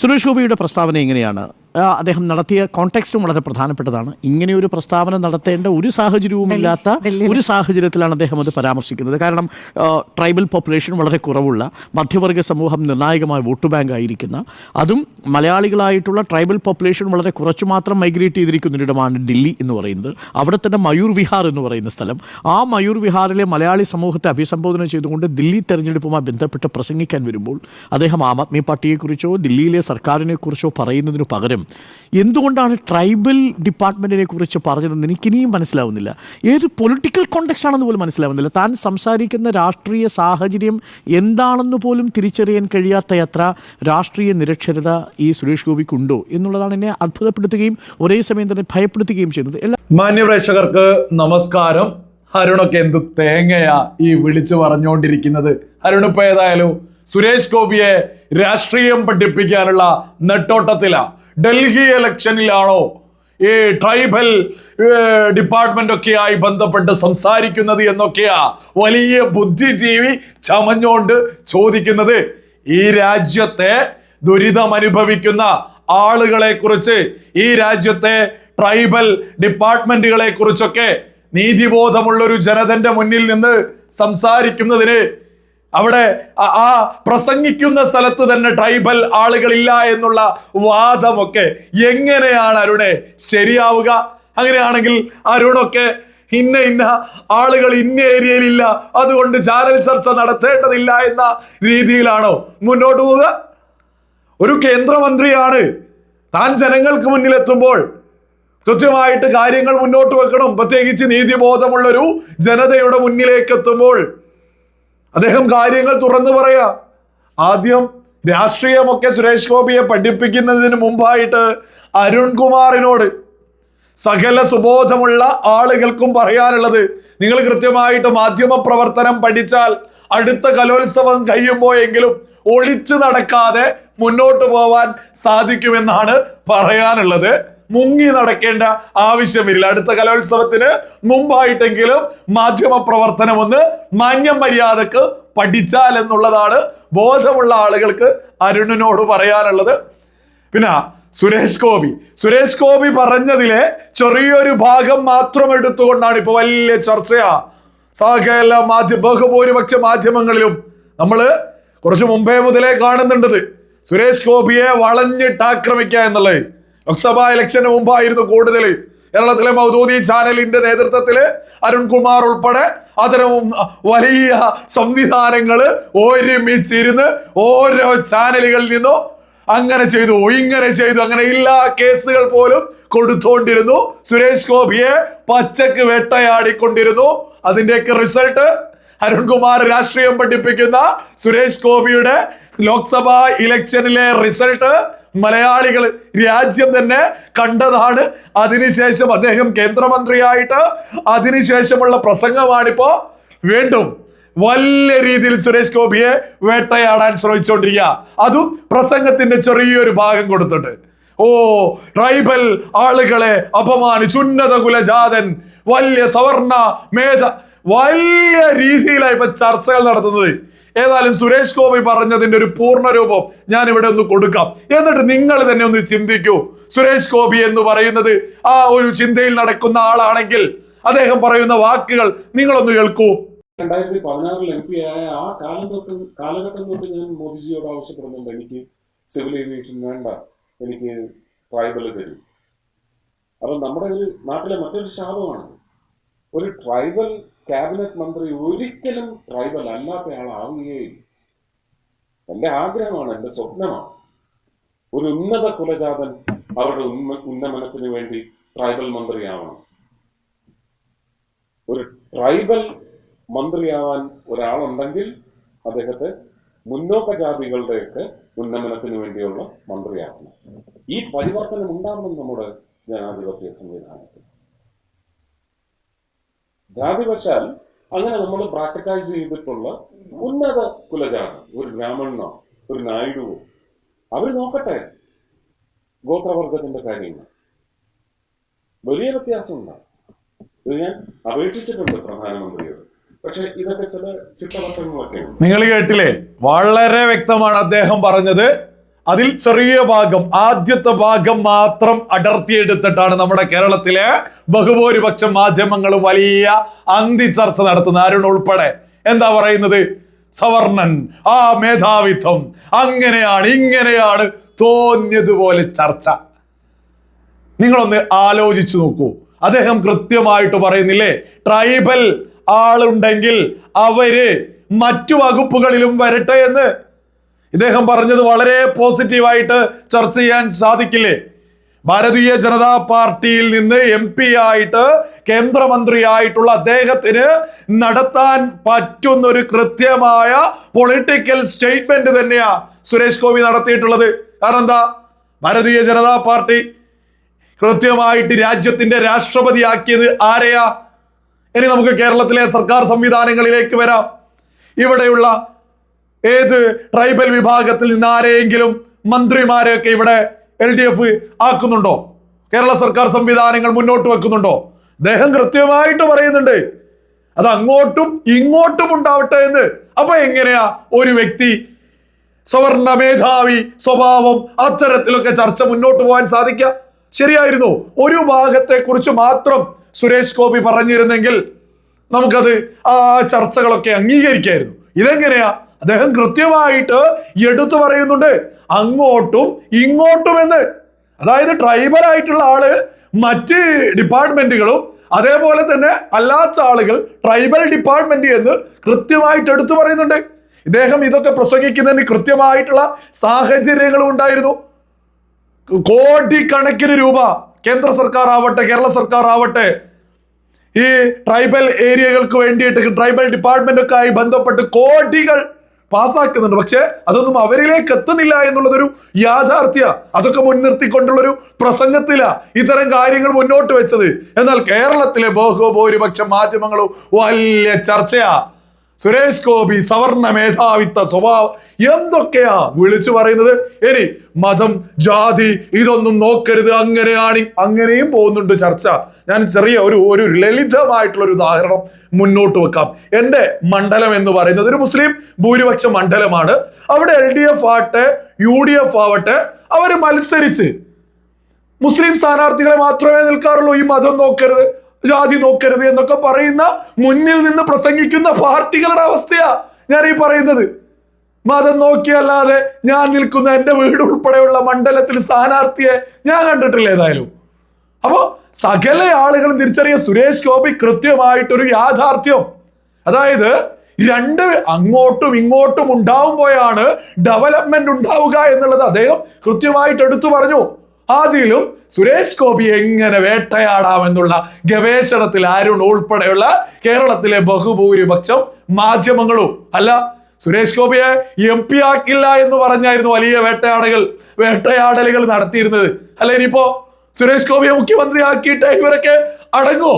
സുരേഷ് ഗോപിയുടെ പ്രസ്താവന എങ്ങനെയാണ്? അദ്ദേഹം നടത്തിയ കോണ്ടെക്സ്റ്റും വളരെ പ്രധാനപ്പെട്ടതാണ്. ഇങ്ങനെയൊരു പ്രസ്താവന നടത്തേണ്ട ഒരു സാഹചര്യവും ഇല്ലാത്ത ഒരു സാഹചര്യത്തിലാണ് അദ്ദേഹം അത് പരാമർശിക്കുന്നത്. കാരണം ട്രൈബൽ പോപ്പുലേഷൻ വളരെ കുറവുള്ള മധ്യവർഗ സമൂഹം നിർണായകമായ വോട്ട് ബാങ്ക് ആയിരിക്കുന്ന അതും മലയാളികളായിട്ടുള്ള ട്രൈബൽ പോപ്പുലേഷൻ വളരെ കുറച്ചു മാത്രം മൈഗ്രേറ്റ് ചെയ്തിരിക്കുന്ന ഒരിടമാണ് ദില്ലി എന്ന് പറയുന്നത്. അവിടെ തന്നെ മയൂർ വിഹാർ എന്ന് പറയുന്ന സ്ഥലം. ആ മയൂർ വിഹാറിലെ മലയാളി സമൂഹത്തെ അഭിസംബോധന ചെയ്തുകൊണ്ട് ദില്ലി തെരഞ്ഞെടുപ്പുമായി ബന്ധപ്പെട്ട് പ്രസംഗിക്കാൻ വരുമ്പോൾ അദ്ദേഹം ആം ആദ്മി പാർട്ടിയെക്കുറിച്ചോ ദില്ലിയിലെ സർക്കാരിനെക്കുറിച്ചോ പറയുന്നതിന് പകരം എന്തുകൊണ്ടാണ് ട്രൈബൽ ഡിപ്പാർട്ട്മെന്റിനെ കുറിച്ച് പറഞ്ഞതെന്ന് എനിക്കിനിയും മനസ്സിലാവുന്നില്ല? ഏത് പൊളിറ്റിക്കൽ കോണ്ടക്സ്റ്റ് ആണെന്ന് പോലും മനസ്സിലാവുന്നില്ല. താൻ സംസാരിക്കുന്ന രാഷ്ട്രീയ സാഹചര്യം എന്താണെന്ന് പോലും തിരിച്ചറിയാൻ കഴിയാത്ത കഴിയാത്തയത്ര രാഷ്ട്രീയ നിരക്ഷരത ഈ സുരേഷ് ഗോപിക്കുണ്ടോ എന്നുള്ളതാണ് എന്നെ അത്ഭുതപ്പെടുത്തുകയും ഒരേ സമയം തന്നെ ഭയപ്പെടുത്തുകയും ചെയ്യുന്നത്. എല്ലാ മാന്യപ്രേക്ഷകർക്ക് നമസ്കാരം. അരുണൊക്കെ എന്ത് തേങ്ങയാ ഈ വിളിച്ചു പറഞ്ഞുകൊണ്ടിരിക്കുന്നത് അരുണിപ്പോ ഏതായാലും സുരേഷ് ഗോപിയെ രാഷ്ട്രീയം പഠിപ്പിക്കാനുള്ള നെട്ടോട്ടത്തിലാ. ഡൽഹി ഇലക്ഷനിലാണോ ഈ ട്രൈബൽ ഡിപ്പാർട്ട്മെന്റ് ഒക്കെയായി ബന്ധപ്പെട്ട് സംസാരിക്കുന്നത് എന്നൊക്കെയാ വലിയ ബുദ്ധിജീവി ചമഞ്ഞോണ്ട് ചോദിക്കുന്നത്. ഈ രാജ്യത്തെ ദുരിതം അനുഭവിക്കുന്ന ആളുകളെ കുറിച്ച് ഈ രാജ്യത്തെ ട്രൈബൽ ഡിപ്പാർട്ട്മെന്റുകളെ കുറിച്ചൊക്കെ നീതിബോധമുള്ളൊരു ജനതന്റെ മുന്നിൽ നിന്ന് സംസാരിക്കുന്നതിന് അവിടെ ആ- പ്രസംഗിക്കുന്ന സ്ഥലത്ത് തന്നെ ട്രൈബൽ ആളുകളില്ല എന്നുള്ള വാദമൊക്കെ എങ്ങനെയാണ് അരുണെ ശരിയാവുക? അങ്ങനെയാണെങ്കിൽ അരുണൊക്കെ ഇന്ന ഇന്ന ആളുകൾ ഇന്ന ഏരിയയിലില്ല അതുകൊണ്ട് ചാനൽ ചർച്ച നടത്തേണ്ടതില്ല എന്ന രീതിയിലാണോ മുന്നോട്ട് പോവുക? ഒരു കേന്ദ്രമന്ത്രിയാണ് താൻ ജനങ്ങൾക്ക് മുന്നിലെത്തുമ്പോൾ കൃത്യമായിട്ട് കാര്യങ്ങൾ മുന്നോട്ട് വെക്കണം. പ്രത്യേകിച്ച് നീതിബോധമുള്ളൊരു ജനതയുടെ മുന്നിലേക്ക് എത്തുമ്പോൾ അദ്ദേഹം കാര്യങ്ങൾ തുറന്നു പറയാ. ആദ്യം രാഷ്ട്രീയമൊക്കെ സുരേഷ് ഗോപിയെ പഠിപ്പിക്കുന്നതിന് മുമ്പായിട്ട് അരുൺകുമാറിനോട് സകല സുബോധമുള്ള ആളുകൾക്കും പറയാനുള്ളത് നിങ്ങൾ കൃത്യമായിട്ട് മാധ്യമ പ്രവർത്തനം പഠിച്ചാൽ അടുത്ത കലോത്സവം കഴിയുമ്പോഴെങ്കിലും ഒളിച്ചു നടക്കാതെ മുന്നോട്ട് പോവാൻ സാധിക്കുമെന്നാണ് പറയാനുള്ളത്. മുങ്ങി നടക്കേണ്ട ആവശ്യമില്ല. അടുത്ത കലോത്സവത്തിന് മുമ്പായിട്ടെങ്കിലും മാധ്യമ പ്രവർത്തനം ഒന്ന് മാന്യം മര്യാദയ്ക്ക് പഠിച്ചാൽ എന്നുള്ളതാണ് ബോധമുള്ള ആളുകൾക്ക് അരുണിനോട് പറയാനുള്ളത്. പിന്നെ സുരേഷ് ഗോപി. സുരേഷ് ഗോപി പറഞ്ഞതിലെ ചെറിയൊരു ഭാഗം മാത്രം എടുത്തുകൊണ്ടാണ് ഇപ്പൊ വലിയ ചർച്ചയാ. സകല മാധ്യമ ബഹുഭൂരിപക്ഷ മാധ്യമങ്ങളിലും നമ്മൾ കുറച്ച് മുമ്പേ മുതലേ കാണുന്നുണ്ടത്. സുരേഷ് ഗോപിയെ വളഞ്ഞിട്ട് ആക്രമിക്കുക എന്നുള്ളത്. ലോക്സഭാ ഇലക്ഷന് മുമ്പായിരുന്നു കൂടുതൽ കേരളത്തിലെ മൗദൂദി ചാനലിന്റെ നേതൃത്വത്തിൽ അരുൺകുമാർ ഉൾപ്പെടെ അത്തരം വലിയ സംവിധാനങ്ങൾ ഒരുമിച്ചിരുന്ന് ഓരോ ചാനലുകളിൽ നിന്നും അങ്ങനെ ചെയ്തു ഇങ്ങനെ ചെയ്തു അങ്ങനെ എല്ലാ കേസുകൾ പോലും കൊടുത്തോണ്ടിരുന്നു. സുരേഷ് ഗോപിയെ പച്ചക്ക് വേട്ടയാടിക്കൊണ്ടിരുന്നു. അതിന്റെയൊക്കെ റിസൾട്ട് അരുൺകുമാർ രാഷ്ട്രീയം പഠിപ്പിക്കുന്ന സുരേഷ് ഗോപിയുടെ ലോക്സഭാ ഇലക്ഷനിലെ റിസൾട്ട് മലയാളികൾ രാജ്യം തന്നെ കണ്ടതാണ്. അതിനുശേഷം അദ്ദേഹം കേന്ദ്രമന്ത്രിയായിട്ട് അതിനുശേഷമുള്ള പ്രസംഗമാണിപ്പോ. വീണ്ടും വലിയ രീതിയിൽ സുരേഷ് ഗോപിയെ വേട്ടയാടാൻ ശ്രമിച്ചുകൊണ്ടിരിക്കുക അതും പ്രസംഗത്തിന്റെ ചെറിയൊരു ഭാഗം കൊടുത്തിട്ട്. ഓ ട്രൈബൽ ആളുകളെ അപമാനിച്ചു. ഉന്നത കുലജാതൻ വലിയ സവർണ മേധ വലിയ രീതിയിലായി ഇപ്പൊ ചർച്ചകൾ നടത്തുന്നത്. ഏതായാലും സുരേഷ് ഗോപി പറഞ്ഞതിന്റെ ഒരു പൂർണ രൂപം ഞാൻ ഇവിടെ ഒന്ന് കൊടുക്കാം. എന്നിട്ട് നിങ്ങൾ തന്നെ ഒന്ന് ചിന്തിക്കൂ. സുരേഷ് ഗോപി എന്ന് പറയുന്നത് ആ ഒരു ചിന്തയിൽ നടക്കുന്ന ആളാണെങ്കിൽ അദ്ദേഹം പറയുന്ന വാക്കുകൾ നിങ്ങളൊന്ന് കേൾക്കൂ. രണ്ടായിരത്തി പതിനാറിൽ എം പി ആയ ആ കാലം തൊട്ട് കാലഘട്ടം തൊട്ട് ഞാൻ മോദിജിയോട് ആവശ്യപ്പെടുന്നുണ്ട്. എനിക്ക് സിവിൽ ഏവിയേഷൻ വേണ്ട. എനിക്ക് ട്രൈബൽ തരും. അപ്പൊ നമ്മുടെ ഒരു നാട്ടിലെ മറ്റൊരു ശാപമാണ്. ഒരു ട്രൈബൽ ക്യാബിനറ്റ് മന്ത്രി ഒരിക്കലും ട്രൈബൽ അല്ലാത്ത ആളാവുകയില്ല എന്റെ ആഗ്രഹമാണ് എന്റെ സ്വപ്നമാണ്. ഒരു ഉന്നത കുലജാതൻ അവരുടെ ഉന്ന ഉന്നമനത്തിന് വേണ്ടി ട്രൈബൽ മന്ത്രിയാവണം. ഒരു ട്രൈബൽ മന്ത്രിയാവാൻ ഒരാളുണ്ടെങ്കിൽ അദ്ദേഹത്തെ മുന്നോക്ക ജാതികളുടെയൊക്കെ ഉന്നമനത്തിന് വേണ്ടിയുള്ള മന്ത്രിയാക്കണം. ഈ പരിവർത്തനം ഉണ്ടാവണം നമ്മുടെ ജനാധിപത്യ സംവിധാനത്തിൽ. ജാതിവശാൽ അങ്ങനെ നമ്മൾ ബ്രാക്കറ്റൈസ് ചെയ്തിട്ടുള്ള ഉന്നത കുലജാതം ഒരു ബ്രാഹ്മണനോ ഒരു നായിഡുവോ അവർ നോക്കട്ടെ ഗോത്രവർഗത്തിന്റെ കാര്യങ്ങൾ. വലിയ വ്യത്യാസമുണ്ടാകും ഇത് ഞാൻ അപേക്ഷിച്ചിട്ടുണ്ട് പ്രധാനമന്ത്രിയോട്. നിങ്ങൾ കേട്ടില്ലേ? വളരെ വ്യക്തമാണ് അദ്ദേഹം പറഞ്ഞത്. അതിൽ ചെറിയ ഭാഗം ആദ്യത്തെ ഭാഗം മാത്രം അടർത്തിയെടുത്തിട്ടാണ് നമ്മുടെ കേരളത്തിലെ ബഹുഭൂരിപക്ഷം മാധ്യമങ്ങൾ വലിയ അന്തി ചർച്ച നടത്തുന്ന അരുൺ ഉൾപ്പെടെ. എന്താ പറയുന്നത്? സവർണൻ ആ മേധാവിത്വം അങ്ങനെയാണ് ഇങ്ങനെയാണ് തോന്നിയതുപോലെ ചർച്ച. നിങ്ങളൊന്ന് ആലോചിച്ചു നോക്കൂ. അദ്ദേഹം കൃത്യമായിട്ട് പറയുന്നില്ലേ? ട്രൈബൽ ആളുണ്ടെങ്കിൽ അവർ മറ്റു വകുപ്പുകളിലും വരട്ടെ എന്ന്. ഇദ്ദേഹം പറഞ്ഞത് വളരെ പോസിറ്റീവായിട്ട് ചർച്ച ചെയ്യാൻ സാധിക്കില്ലേ? ഭാരതീയ ജനതാ പാർട്ടിയിൽ നിന്ന് എം പി ആയിട്ട് കേന്ദ്രമന്ത്രിയായിട്ടുള്ള അദ്ദേഹത്തിന് നടത്താൻ പറ്റുന്ന ഒരു കൃത്യമായ പൊളിറ്റിക്കൽ സ്റ്റേറ്റ്മെന്റ് തന്നെയാ സുരേഷ് ഗോപി നടത്തിയിട്ടുള്ളത്. കാരണം എന്താ ഭാരതീയ ജനതാ പാർട്ടി കൃത്യമായിട്ട് രാജ്യത്തിന്റെ രാഷ്ട്രപതി ആക്കിയത് ആരെയാ? ഇനി നമുക്ക് കേരളത്തിലെ സർക്കാർ സംവിധാനങ്ങളിലേക്ക് വരാം. ഇവിടെയുള്ള ഏത് ട്രൈബൽ വിഭാഗത്തിൽ നിന്ന് ആരെയെങ്കിലും മന്ത്രിമാരെയൊക്കെ ഇവിടെ എൽ ഡി എഫ് ആക്കുന്നുണ്ടോ? കേരള സർക്കാർ സംവിധാനങ്ങൾ മുന്നോട്ട് വെക്കുന്നുണ്ടോ? അദ്ദേഹം കൃത്യമായിട്ട് പറയുന്നുണ്ട്. അത് അങ്ങോട്ടും ഇങ്ങോട്ടും ഉണ്ടാവട്ടെ എന്ന്. അപ്പൊ എങ്ങനെയാ ഒരു വ്യക്തി സവർണ മേധാവി സ്വഭാവം അത്തരത്തിലൊക്കെ ചർച്ച മുന്നോട്ട് പോകാൻ സാധിക്കുക? ശരിയായിരുന്നു. ഒരു ഭാഗത്തെ കുറിച്ച് മാത്രം സുരേഷ് ഗോപി പറഞ്ഞിരുന്നെങ്കിൽ നമുക്കത് ആ ചർച്ചകളൊക്കെ അംഗീകരിക്കായിരുന്നു. ഇതെങ്ങനെയാ അദ്ദേഹം കൃത്യമായിട്ട് എടുത്തു പറയുന്നുണ്ട്. അങ്ങോട്ടും ഇങ്ങോട്ടും എന്ന്. അതായത് ട്രൈബൽ ആയിട്ടുള്ള ആൾ മറ്റ് ഡിപ്പാർട്ട്മെന്റുകളും അതേപോലെ തന്നെ അല്ലാത്ത ആളുകൾ ട്രൈബൽ ഡിപ്പാർട്ട്മെന്റ് എന്ന് കൃത്യമായിട്ട് എടുത്തു പറയുന്നുണ്ട്. ഇദ്ദേഹം ഇതൊക്കെ പ്രസംഗിക്കുന്നതിന് കൃത്യമായിട്ടുള്ള സാഹചര്യങ്ങളും ഉണ്ടായിരുന്നു. കോടിക്കണക്കിന് രൂപ കേന്ദ്ര സർക്കാർ ആവട്ടെ കേരള സർക്കാർ ആവട്ടെ ഈ ട്രൈബൽ ഏരിയകൾക്ക് വേണ്ടിയിട്ട് ട്രൈബൽ ഡിപ്പാർട്ട്മെന്റൊക്കെ ആയി ബന്ധപ്പെട്ട് കോടികൾ പാസ്സാക്കുന്നുണ്ട്. പക്ഷെ അതൊന്നും അവരിലേക്ക് എത്തുന്നില്ല എന്നുള്ളതൊരു യാഥാർത്ഥ്യ. അതൊക്കെ മുൻനിർത്തിക്കൊണ്ടുള്ളൊരു പ്രസംഗത്തില ഇത്തരം കാര്യങ്ങൾ മുന്നോട്ട് വെച്ചത്. എന്നാൽ കേരളത്തിലെ ബഹുഭൂരിപക്ഷം മാധ്യമങ്ങളും വലിയ ചർച്ചയാ. സുരേഷ് ഗോപി സവർണ മേധാവിത്വ സ്വഭാവം എന്തൊക്കെയാ വിളിച്ചു പറയുന്നത്? ഇനി മതം ജാതി ഇതൊന്നും നോക്കരുത്. അങ്ങനെയാണ് അങ്ങനെയും പോകുന്നുണ്ട് ചർച്ച. ഞാൻ ചെറിയ ഒരു ഒരു ലളിതമായിട്ടുള്ള ഒരു ഉദാഹരണം മുന്നോട്ട് വെക്കാം. എന്റെ മണ്ഡലം എന്ന് പറയുന്നത് ഒരു മുസ്ലിം ഭൂരിപക്ഷ മണ്ഡലമാണ്. അവിടെ എൽ ഡി എഫ് ആവട്ടെ യു ഡി എഫ് ആവട്ടെ അവർ മത്സരിച്ച് മുസ്ലിം സ്ഥാനാർത്ഥികളെ മാത്രമേ നിൽക്കാറുള്ളൂ. ഈ മതം നോക്കരുത്. ജാതി നോക്കരുത് എന്നൊക്കെ പറയുന്ന മുന്നിൽ നിന്ന് പ്രസംഗിക്കുന്ന പാർട്ടികളുടെ അവസ്ഥയാ ഞാൻ ഈ പറയുന്നത്. മതം നോക്കിയല്ലാതെ ഞാൻ നിൽക്കുന്ന എന്റെ വീട് ഉൾപ്പെടെയുള്ള മണ്ഡലത്തിൽ സ്ഥാനാർത്ഥിയെ ഞാൻ കണ്ടിട്ടില്ല ഏതായാലും. അപ്പോ സകല ആളുകളും തിരിച്ചറിയ സുരേഷ് ഗോപി കൃത്യമായിട്ടൊരു യാഥാർത്ഥ്യം. അതായത് രണ്ട് അങ്ങോട്ടും ഇങ്ങോട്ടും ഉണ്ടാവുമ്പോഴാണ് ഡെവലപ്മെന്റ് ഉണ്ടാവുക എന്നുള്ളത് അദ്ദേഹം കൃത്യമായിട്ട് എടുത്തു പറഞ്ഞു. ആദ്യയിലും സുരേഷ് ഗോപി എങ്ങനെ വേട്ടയാടാമെന്നുള്ള ഗവേഷണത്തിൽ അരുൺ ഉൾപ്പെടെയുള്ള കേരളത്തിലെ ബഹുഭൂരിപക്ഷം മാധ്യമങ്ങളും അല്ല സുരേഷ് ഗോപിയെ എം പി ആക്കില്ല എന്ന് പറഞ്ഞായിരുന്നു വലിയ വേട്ടയാടകൾ വേട്ടയാടലുകൾ നടത്തിയിരുന്നത്. അല്ല ഇനിയിപ്പോ സുരേഷ് ഗോപിയെ മുഖ്യമന്ത്രി ആക്കിയിട്ട് ഇവരൊക്കെ അടങ്ങുമോ